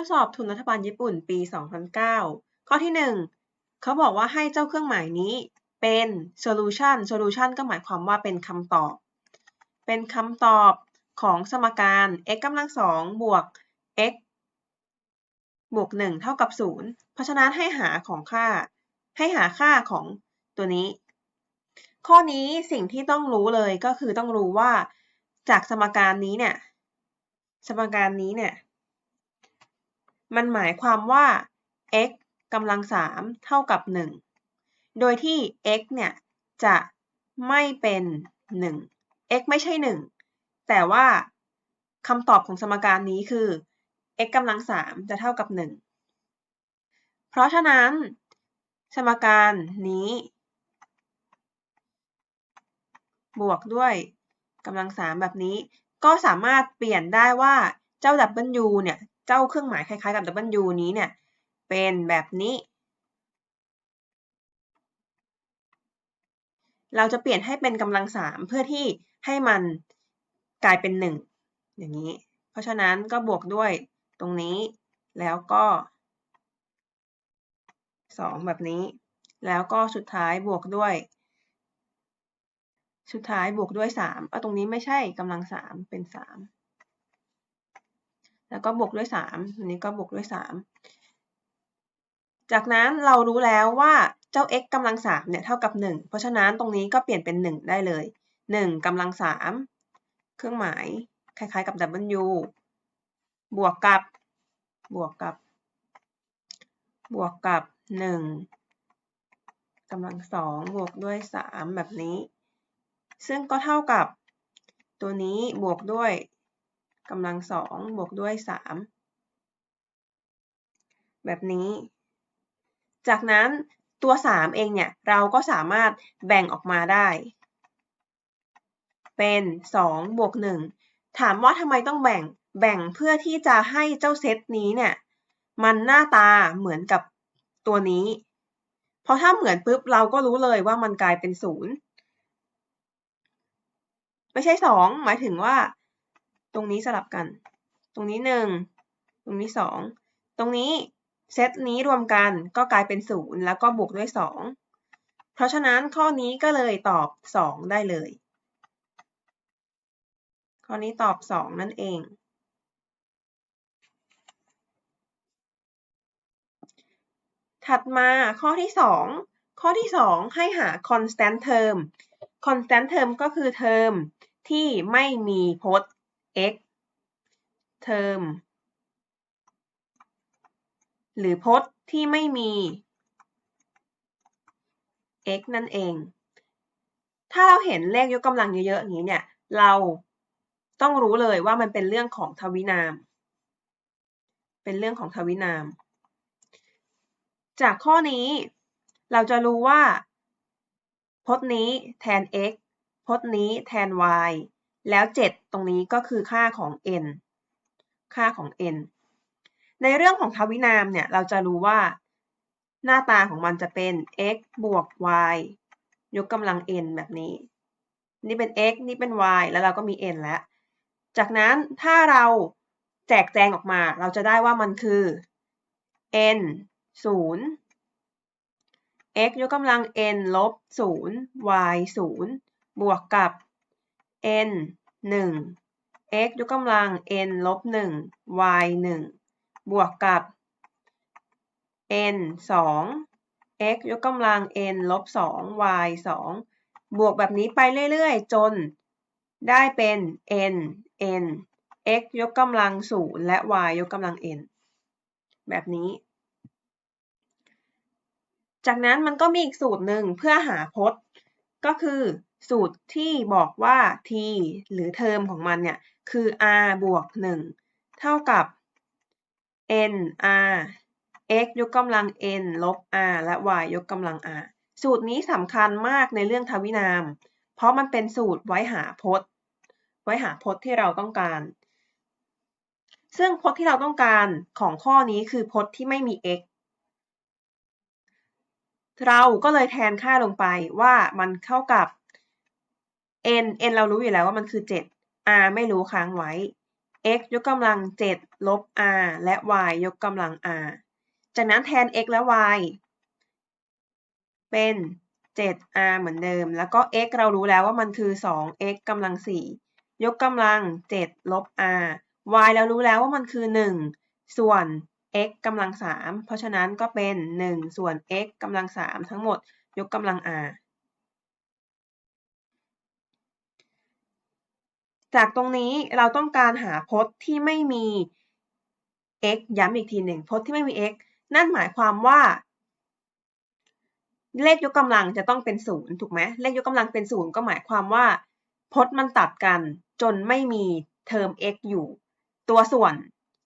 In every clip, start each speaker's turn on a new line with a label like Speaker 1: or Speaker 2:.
Speaker 1: ข้อสอบทุนรัฐบาลญี่ปุ่นปี 2009 ข้อที่ 1 เขาบอกว่าให้เจ้าเครื่องหมายนี้เป็น solution solution ก็หมายความว่าเป็นคำตอบ เป็นคำตอบของสมการ x กำลังสองบวก x บวก 1 เท่ากับ 0 เพราะฉะนั้นให้หาของค่า ให้หาค่าของตัวนี้ ข้อนี้สิ่งที่ต้องรู้เลยก็คือต้องรู้ว่าจากสมการนี้เนี่ย สมการนี้เนี่ย มันหมายความว่า x กำลัง3เท่ากับ 1 โดยที่ x เนี่ยจะไม่เป็น 1 x ไม่ใช่ 1 แต่ว่าคำตอบของสมการนี้คือ x กำลัง3จะเท่ากับ 1 เพราะฉะนั้น สมการนี้ บวกด้วยกำลัง3แบบนี้ ก็สามารถเปลี่ยนได้ว่าเจ้า W เนี่ย เจ้าเครื่องหมายคล้ายๆกับ W นี้เนี่ย เป็นแบบนี้ เราจะเปลี่ยนให้เป็นกำลัง3เพื่อที่ให้มันกลายเป็น1อย่างนี้ เพราะฉะนั้นก็บวกด้วยตรงนี้แล้วก็2แบบนี้ แล้วก็สุดท้ายบวกด้วย สุดท้ายบวกด้วย3เอาตรงนี้ไม่ใช่กำลัง3เป็น3 แล้วก็บวกด้วย3อันนี้ก็บวกด้วย 3 จากนั้นเรารู้แล้วว่าเจ้า x กำลัง3เนี่ยเท่ากับ 1 เพราะฉะนั้นตรงนี้ก็เปลี่ยนเป็น 1 ได้เลย 1กำลัง 3 เครื่องหมายคล้ายๆกับ w บวกกับบวกกับบวกกับ 1กำลัง 2 บวกด้วย 3 แบบนี้ ซึ่งก็เท่ากับตัวนี้บวกด้วย กำลัง2บวกด้วย3แบบนี้ จากนั้นตัว3เองเนี่ย เราก็สามารถแบ่งออกมาได้ เป็น2บวก1ถามว่าทำไมต้องแบ่งแบ่งเพื่อที่จะให้เจ้าเซตนี้เนี่ย มันหน้าตาเหมือนกับตัวนี้ เพราะถ้าเหมือนปุ๊บเราก็รู้เลยว่ามันกลายเป็น0ไม่ใช่2หมายถึงว่า ตรงนี้สลับกัน ตรงนี้ 1 ตรงนี้ 2 ตรงนี้เซตนี้รวมกันก็กลายเป็น 0 แล้วก็บวกด้วย 2 เพราะฉะนั้นข้อนี้ก็เลยตอบ 2 ได้เลย ข้อนี้ตอบ 2 นั่นเอง ถัดมาข้อที่ 2 ข้อที่ 2 ให้หา constant term constant term ก็คือเทอมที่ไม่มีพจน์ x เทอมหรือพจน์ที่ไม่มี x นั่นเอง ถ้าเราเห็นเลขยกกำลังเยอะๆอย่างนี้เนี่ย เราต้องรู้เลยว่ามันเป็นเรื่องของทวินาม เป็นเรื่องของทวินาม จากข้อนี้เราจะรู้ว่าพจน์นี้แทน x พจน์นี้แทน y แล้ว 7 ตรงนี้ก็คือค่าของ n ค่าของ n ในเรื่องของทวินามเนี่ย เราจะรู้ว่าหน้าตาของมันจะเป็น x บวก y ยกกำลัง n แบบนี้ นี่เป็น x นี่เป็น y แล้วเราก็มี n แล้ว จากนั้นถ้าเราแจกแจงออกมา เราจะได้ว่ามันคือ n 0 x ยกกำลัง n ลบ 0 y 0 บวกกับ n 1 x ยกกำลัง n ลบ1 y 1บวกกับ n 2 x ยกกำลัง n ลบ2 y 2บวกแบบนี้ไปเรื่อยๆ จนได้เป็น n n x ยกกำลัง 0 และ y ยกกำลัง n แบบนี้ จากนั้นมันก็มีอีกสูตรหนึ่งเพื่อหาพจน์ ก็คือ สูตรที่บอกว่า t หรือเทอมของมันเนี่ยคือ r บวก 1 เท่ากับ n r x ยกกำลัง n ลบ r และ y ยกกำลัง r สูตรนี้สำคัญมากในเรื่องทวินาม เพราะมันเป็นสูตรไว้หาพจน์ ไว้หาพจน์ที่เราต้องการ ซึ่งพจน์ที่เราต้องการของข้อนี้คือพจน์ที่ไม่มี x เราก็เลยแทนค่าลงไปว่ามันเท่ากับ n n เรารู้อยู่แล้วว่ามันคือ 7 r ไม่รู้ค้างไว้ x ยกกำลัง 7 ลบ r และ y ยกกำลัง r จากนั้นแทน x และ y เป็น 7r เหมือนเดิม แล้วก็ x เรารู้แล้วว่ามันคือ 2x กำลัง 4 ยกกำลัง 7 ลบ r y เรารู้แล้วว่ามันคือ 1 ส่วน x กำลัง 3 เพราะฉะนั้นก็เป็น 1 ส่วน x กำลัง 3 ทั้งหมดยกกำลัง r จากตรงนี้เราต้องการหาพจน์ที่ไม่มี x ย้ำอีกทีหนึ่งพจน์ที่ไม่มี x นั่นหมายความว่า เลขยกกำลังจะต้องเป็นศูนย์ถูกไหมเลขยกกำลังเป็นศูนย์ก็หมายความว่า พจน์มันตัดกันจนไม่มีเทอม x อยู่ ตัวส่วน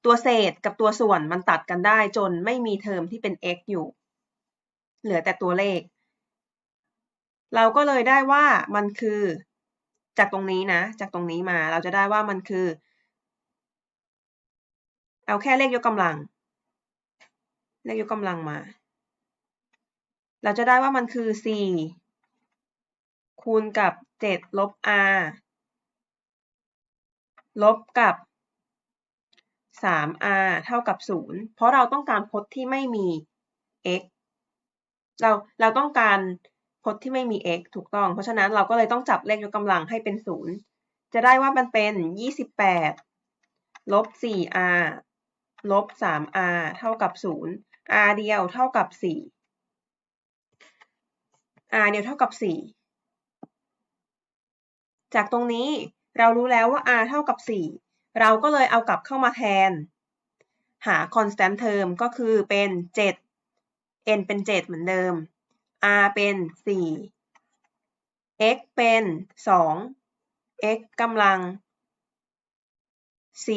Speaker 1: ตัวเศษกับตัวส่วนมันตัดกันได้จนไม่มีเทอมที่เป็น x อยู่ เหลือแต่ตัวเลข เราก็เลยได้ว่ามันคือ จากตรงนี้นะ จากตรงนี้มาเราจะได้ว่ามันคือ เอาแค่เลขยกกำลัง เลขยกกำลังมา เราจะได้ว่ามันคือ 4 คูณกับ 7 ลบ r ลบกับ 3r เท่ากับ 0 เพราะเราต้องการพจน์ที่ไม่มี x เราเราต้องการ พจน์ที่ไม่มี x ถูกต้อง เพราะฉะนั้นเราก็เลยต้องจับเลขยกกำลังให้เป็นศูนย์จะได้ว่ามันเป็น 28ลบ 4r ลบ 3r เท่ากับ 0 r เดียวเท่ากับ 4 r เดียวเท่ากับ 4 จากตรงนี้เรารู้แล้วว่า r เท่ากับ 4 เราก็เลยเอากลับเข้ามาแทน หา constant term ก็คือเป็น 7 n เป็น 7 เหมือนเดิม r เป็น4 x เป็น 2 x กำลัง 4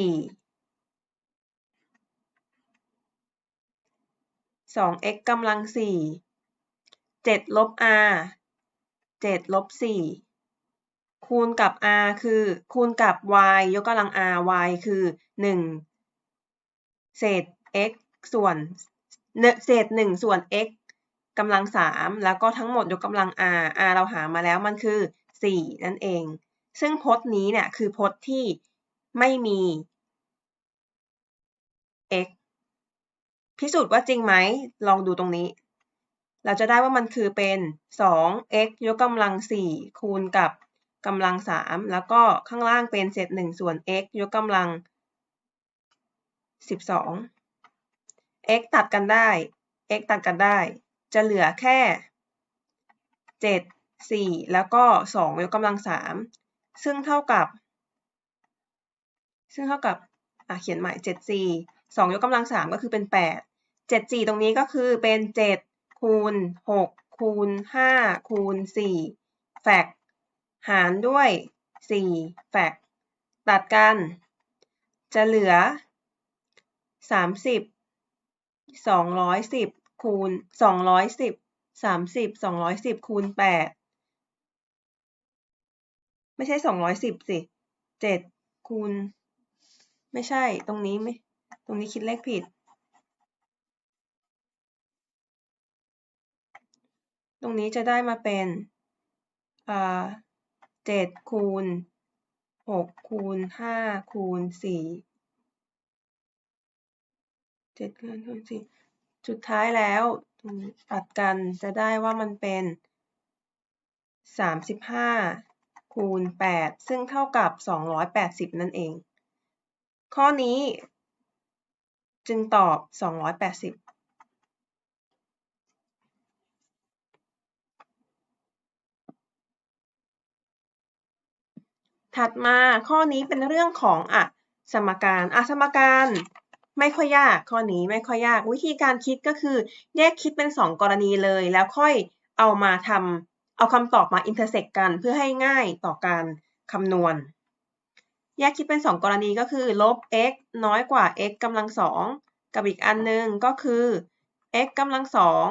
Speaker 1: 2x กำลัง 4 7 ลบ r 7 ลบ 4 คูณกับ r คือ คูณกับ y ยกกำลัง r y คือ 1 เศษ x ส่วนเศษ 1 ส่วน x กำลังสามแล้วก็ทั้งหมดยกกำลัง r r เราหามาแล้วมันคือ 4 นั่นเอง ซึ่งพจน์นี้เนี่ยคือพจน์ที่ไม่มี x พิสูจน์ว่าจริงไหม ลองดูตรงนี้ เราจะได้ว่ามันคือเป็น 2x ยกกำลัง 4 คูณกับกำลัง 3 แล้วก็ข้างล่างเป็นเศษ1ส่วน x ยกกำลัง 12 x ตัดกันได้ x ตัดกันได้ จะเหลือแค่ 7 4 แล้วก็ 2 ยกกำลัง 3 ซึ่งเท่ากับ ซึ่งเท่ากับเขียนใหม่ 7 4 2 ยกกำลัง 3 ก็คือเป็น 8 7 4 ตรงนี้ก็คือเป็น 7 คูณ 6 คูณ 5 คูณ 4 แฟกหารด้วย 4 แฟกตัดกัน จะเหลือ 30 210 คูณสองร้อยสิบสามสิบสองร้อยสิบคูณแปดไม่ใช่สองร้อยสิบสิเจ็ดคูณ ไม่ใช่ตรงนี้ไม่ตรงนี้คิดเลขผิด ตรงนี้จะได้มาเป็นอ่าเจ็ดคูณหกคูณห้าคูณสี่เจ็ดคูณสี่ สุดท้ายแล้วตัดกันจะได้ว่ามันเป็น 35 คูณ 8 ซึ่งเท่ากับ 280 นั่นเอง ข้อนี้จึงตอบ 280ถัดมาข้อนี้เป็นเรื่องของอะสมการอะสมการ ไม่ค่อยยากข้อนี้ไม่ค่อยยาก วิธีการคิดก็คือ แยกคิดเป็น 2 กรณีเลย แล้วค่อยเอามาทำเอาคำตอบมาอินเตอร์เซ็กกันเพื่อให้ง่ายต่อการคำนวณ แยกคิดเป็น 2 กรณีก็คือลบ x น้อยกว่า x กำลังสองกับอีกอันนึงก็คือ x กำลังสอง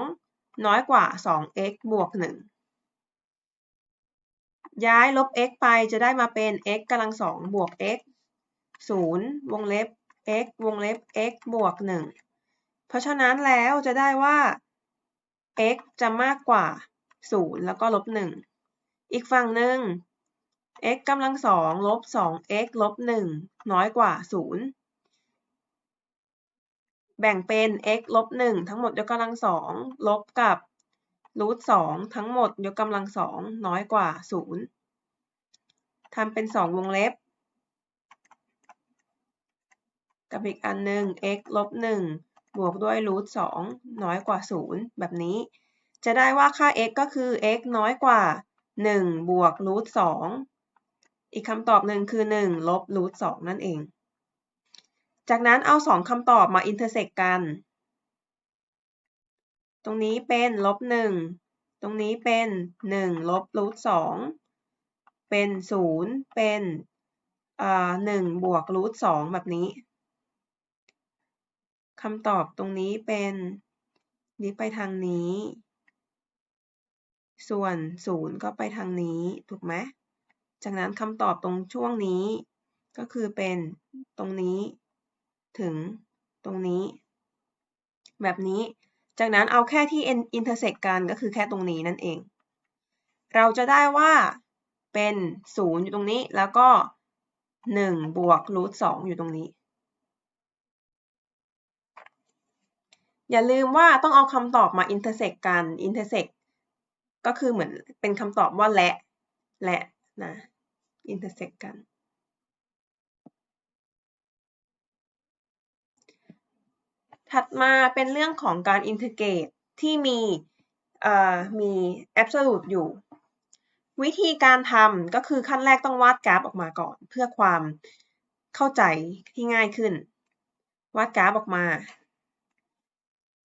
Speaker 1: น้อยกว่า 2x บวก 1 ย้ายลบ x ไปจะได้มาเป็น x กำลังสองบวก x 0 วงเล็บ x วงเล็บ x บวก 1 เพราะฉะนั้นแล้วจะได้ว่า x จะมากกว่า 0 แล้วก็ลบ 1 อีกฝั่งหนึ่ง x กำลังสองลบสอง x ลบหนึ่งน้อยกว่าศูนย์แบ่งเป็น x ลบหนึ่งทั้งหมดยกกำลังสองลบกับรูทสองทั้งหมดยกกำลังสองน้อยกว่าศูนย์ทำเป็นสองวงเล็บ กับอีกอันหนึ่ง x ลบหนึ่งบวกด้วยรูทสองน้อยกว่าศูนย์แบบนี้ จะได้ว่าค่า x ก็คือ x น้อยกว่าหนึ่งบวกรูทสองอีกคำตอบหนึ่งคือ 1 ลบรูท2นั่นเอง จากนั้นเอา 2คำตอบมาอินเตอร์เซกกัน ตรงนี้เป็นลบ1ตรงนี้เป็น 1 ลบรูท2เป็น 0 เป็นอ่า1บวกรูท2แบบนี้ คำตอบตรงนี้เป็นนี้ไปทางนี้ ส่วน0ก็ไปทางนี้ ถูกไหมจากนั้นคำตอบตรงช่วงนี้ ก็คือเป็นตรงนี้ ถึงตรงนี้ แบบนี้ จากนั้นเอาแค่ที่ intersect กันก็คือแค่ตรงนี้นั่นเอง เราจะได้ว่าเป็น 0 อยู่ตรงนี้แล้วก็ 1 บวกรูท2อยู่ตรงนี้ อย่าลืมว่าต้องเอาคำตอบมา intersect กัน intersect ก็คือเหมือนเป็นคำตอบว่าและ และนะ intersect กัน ถัดมาเป็นเรื่องของการ integrate ที่มีมี absolute อยู่ วิธีการทำก็คือขั้นแรกต้องวาดกราฟออกมาก่อน เพื่อความเข้าใจที่ง่ายขึ้น วาดกราฟออกมา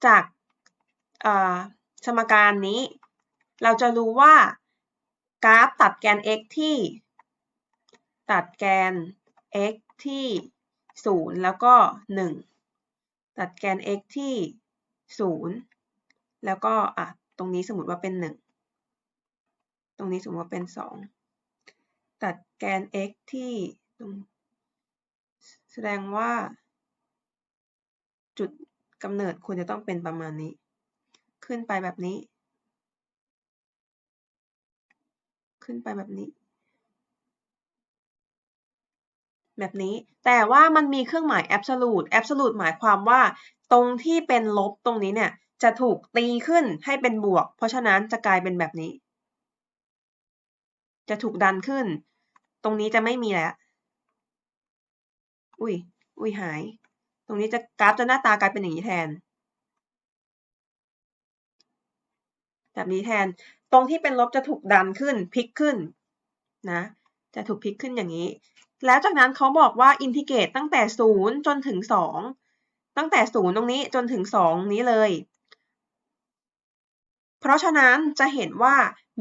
Speaker 1: จากสมการนี้ เราจะรู้ว่ากราฟตัดแกน x ที่ ตัดแกน x ที่ 0 แล้วก็ 1 ตัดแกน x ที่ 0 แล้วก็อะตรงนี้สมมติว่าเป็น 1 ตรงนี้สมมติว่าเป็น 2 ตัดแกน x ที่ตรงแสดงว่า จุด กำเนิดควรจะต้องเป็นประมาณนี้ ขึ้นไปแบบนี้ ขึ้นไปแบบนี้ แบบนี้ แต่ว่ามันมีเครื่องหมาย absolute absolute หมายความว่า ตรงที่เป็นลบตรงนี้เนี่ยจะถูกตีขึ้นให้เป็นบวก เพราะฉะนั้นจะกลายเป็นแบบนี้ จะถูกดันขึ้น ตรงนี้จะไม่มีแล้ว อุ้ย อุ้ยหาย ตรงนี้จะกราฟจะหน้าตากลายเป็นอย่างนี้แทน แบบนี้แทน ตรงที่เป็นลบจะถูกดันขึ้นพลิกขึ้นนะ จะถูกพลิกขึ้นอย่างนี้ แล้วจากนั้นเขาบอกว่าอินทิเกรตตั้งแต่ 0 จนถึง 2 ตั้งแต่ 0 ตรงนี้จนถึง 2 นี้เลย เพราะฉะนั้นจะเห็นว่า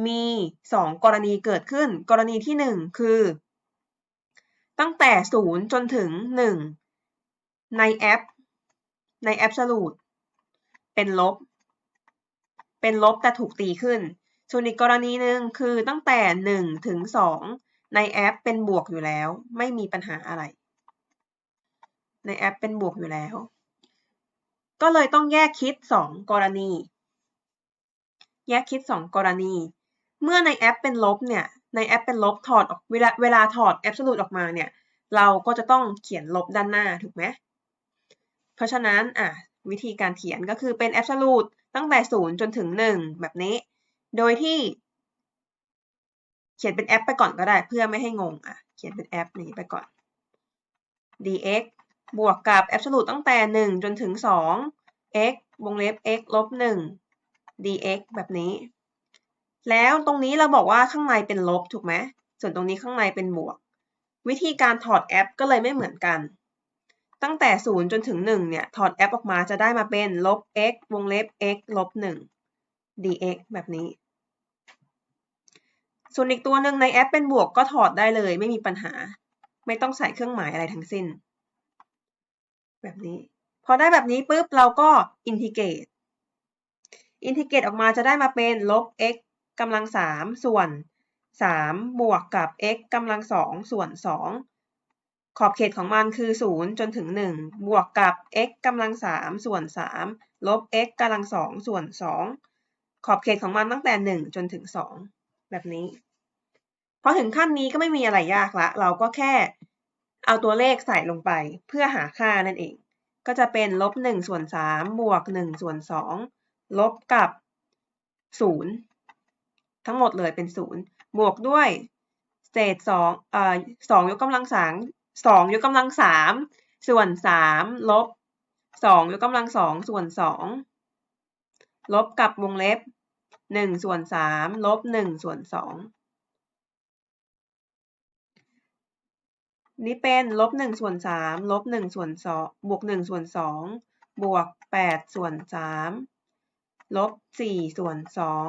Speaker 1: มี 2 กรณีเกิดขึ้น กรณีที่ 1 คือ ตั้งแต่ 0 จนถึง 1 ในแอป ในแอปสลูดเป็นลบ เป็นลบแต่ถูกตีขึ้น ส่วนอีกกรณีหนึ่งคือตั้งแต่ 1 ถึง 2 ในแอปเป็นบวกอยู่แล้ว ไม่มีปัญหาอะไร ในแอปเป็นบวกอยู่แล้ว ก็เลยต้องแยกคิด 2 กรณี แยกคิด 2 กรณี เมื่อในแอปเป็นลบเนี่ย ในแอปเป็นลบถอดออกเวลาเวลาถอดแอบสูตรออกมาเนี่ย เราก็จะต้องเขียนลบด้านหน้าถูกไหม เพราะฉะนั้นอะวิธีการเขียนก็คือเป็นแอบสูตรตั้งแต่ 0 จนถึง 1 แบบนี้ โดยที่ เขียนเป็นแอปไปก่อนก็ได้เพื่อไม่ให้งงอะเขียนเป็นแอปนี้ไปก่อน dx บวกกับ absolute ตั้งแต่ 1 จนถึง 2 x วงเล็บ x ลบ 1 dx แบบนี้ แล้วตรงนี้เราบอกว่าข้างในเป็นลบถูกไหม ส่วนตรงนี้ข้างในเป็นบวก วิธีการถอดแอปก็เลยไม่เหมือนกัน ตั้งแต่ 0 จนถึง 1 เนี่ย ถอดแอปออกมาจะได้มาเป็นลบ x วงเล็บ x ลบ 1 dx แบบนี้ ส่วนอีกตัวหนึ่งในแอปเป็นบวกก็ถอดได้เลย ไม่มีปัญหา ไม่ต้องใส่เครื่องหมายอะไรทั้งสิ้น แบบนี้ พอได้แบบนี้ปุ๊บ เราก็อินทิเกรตอินทิเกรตออกมาจะได้มาเป็นลบ x กำลัง 3 ส่วน 3 บวกกับ x กำลัง 2 ส่วน 2 ขอบเขตของมันคือ 0 จนถึง 1 บวกกับ x กำลัง 3 ส่วน 3 ลบ x กำลัง 2 ส่วน 2 ขอบเขตของมันตั้งแต่ 1 จนถึง 2 แบบนี้ พอถึงขั้นนี้ก็ไม่มีอะไรยากละ เราก็แค่เอาตัวเลขใส่ลงไปเพื่อหาค่านั่นเอง ก็จะเป็นลบหนึ่งส่วนสามบวกหนึ่งส่วนสองลบกับศูนย์ทั้งหมดเลยเป็นศูนย์บวกด้วยเศษสองเอ่อสองยกกำลังสาม สองยกกำลังสามส่วนสามลบสองยกกำลังสองส่วนสองลบกับวงเล็บหนึ่งส่วนสามลบหนึ่งส่วนสองนี่เป็นลบหนึ่งส่วนสามลบหนึ่งส่วนสองบวกหนึ่งส่วนสองบวกแปดส่วนสามลบสี่ส่วนสอง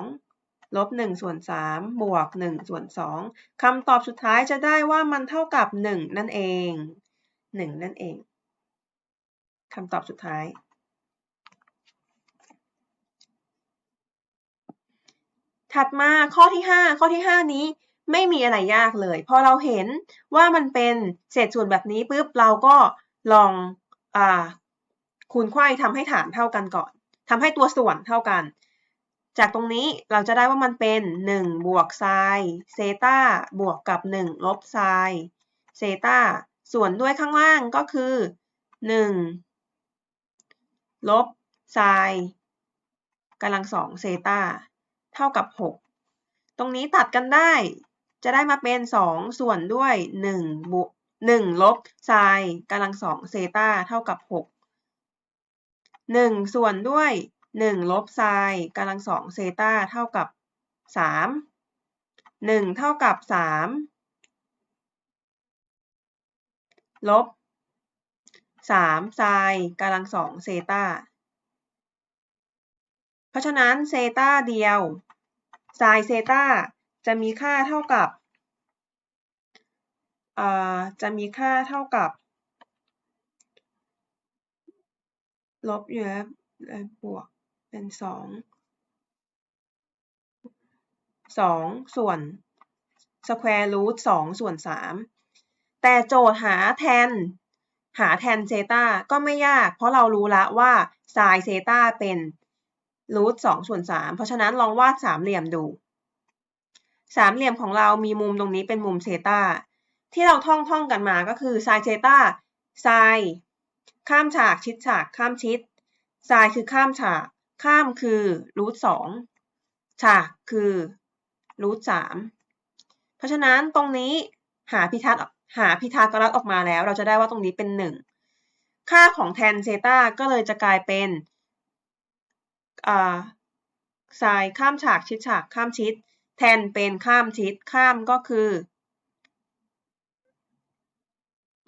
Speaker 1: ลบหนึ่งส่วนสามบวกหนึ่งส่วนสองคำตอบสุดท้ายจะได้ว่ามันเท่ากับหนึ่งนั่นเองหนึ่งนั่นเองคำตอบสุดท้าย ถัดมาข้อที่ 5 ข้อที่ 5 นี้ไม่มีอะไรยากเลย พอเราเห็นว่ามันเป็นเศษส่วนแบบนี้ปุ๊บเราก็ลองอคูณไขว้ทำให้ฐานเท่ากันก่อนทำให้ตัวส่วนเท่ากัน จากตรงนี้เราจะได้ว่ามันเป็น 1 บวกไซน์เซตาบวกกับ 1 ลบไซน์เซตาส่วนด้วยข้างล่างก็คือ 1 ลบไซน์กำลังสองเซตาเท่ากับ 6 ตรงนี้ตัดกันได้ จะได้มาเป็น 2 ส่วนด้วย1บวก1ลบไซน์กำลังสองเซตาเท่ากับ 6 1 ส่วนด้วย 1ลบไซน์กำลังสองเซตาเท่ากับ3 1เท่ากับ3ลบ3ไซน์กำลังสองเซตาเพราะฉะนั้นเซตาเดียวไซน์เซตาจะมีค่าเท่ากับจะมีค่าเท่ากับลบอยู่แล้วบวก เป็นสองสองส่วน square root สองส่วนสามแต่โจทย์หาแทน หาแทนเซตาก็ไม่ยาก เพราะเรารู้ละว่าไซน์เซตาเป็นรูทสองส่วนสามเพราะฉะนั้นลองวาดสามเหลี่ยมดู สามเหลี่ยมของเรามีมุมตรงนี้เป็นมุมเซตาที่เราท่องท่องกันมาก็คือไซน์เซตาไซน์ข้ามฉากชิดฉากข้ามชิดไซน์คือข้ามฉาก ข้ามคือรูทสองฉากคือรูทสามเพราะฉะนั้นตรงนี้หาพิทัศหาพิทากรัสออกมาแล้ว เราจะได้ว่าตรงนี้เป็นหนึ่งค่าของแทนเซตาก็เลยจะกลายเป็นไซน์ข้ามฉากชิดฉากข้ามชิด แทนเป็นข้ามชิดข้ามก็คือ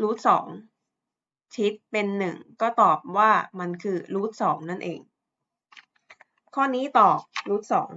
Speaker 1: รูทสองชิดเป็นหนึ่งก็ตอบว่ามันคือรูทสองนั่นเอง ข้อนี้ตอบรูทสอง